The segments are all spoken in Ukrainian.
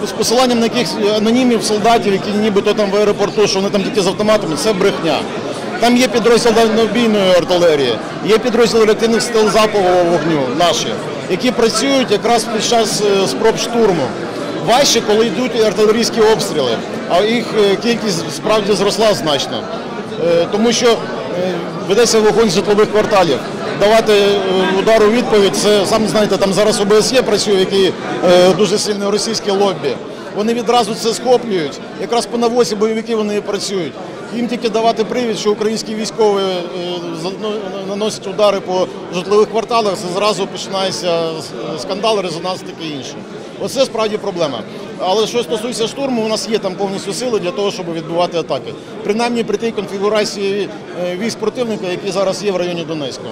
З посиланням на якихось анонімів солдатів, які нібито там в аеропорту, що вони там тільки з автоматами, це брехня. Там є підрозділ дальнобійної артилерії, є підрозділ реактивних сил залпового вогню наші, які працюють якраз під час е, спроб штурму. Важче, коли йдуть артилерійські обстріли, а їх е, кількість справді зросла значно. Е, Тому що е, ведеться вогонь з житлових кварталів. Давати е, удар у відповідь, це сам знаєте, там зараз ОБСЄ працює, який е, дуже сильне російське лобі. Вони відразу це схоплюють. Якраз по навозі бойовики вони працюють. Їм тільки давати привід, що українські військові е, ну, наносять удари по житлових кварталах, це зразу починається скандал, резонанс таке інше. Оце справді проблема. Але що стосується штурму, у нас є там повністю сили для того, щоб відбивати атаки. Принаймні при тій конфігурації військ противника, які зараз є в районі Донецька.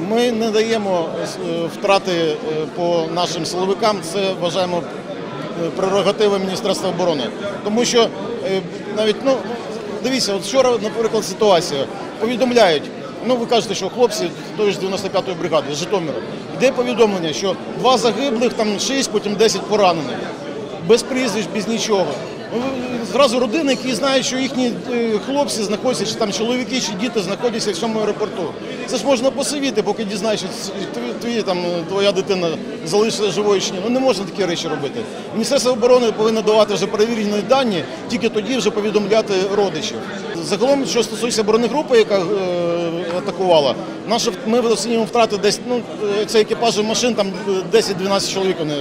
Ми не даємо е, втрати е, по нашим силовикам. Це вважаємо е, прерогативи Міністерства оборони. Тому що навіть ну дивіться, от вчора, наприклад, ситуація повідомляють. Ну, ви кажете, що хлопці тої ж 95-ї бригади з Житомира. Йде повідомлення, що два загиблих, там шість, потім 10 поранених. Без прізвищ, без нічого. Ну, Зразу родини, які знають, що їхні е, хлопці знаходяться, чи там чоловіки, чи діти знаходяться в цьому аеропорту. Це ж можна посивіти, поки дізнаєш, твій, там, твоя дитина залишилася живою чи ні. Ну не можна такі речі робити. Міністерство оборони повинно давати вже перевірені дані, тільки тоді вже повідомляти родичів. Загалом, що стосується бронегрупи, яка е, атакувала, наша ми оцінюємо втрати десь, ну, е, це екіпажі машин, там е, 10-12 чоловік вони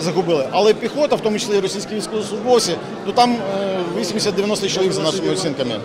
загубили. Але піхота, в тому числі і російські військовослужбовці, то там е, 80-90 чоловік за нашими оцінками.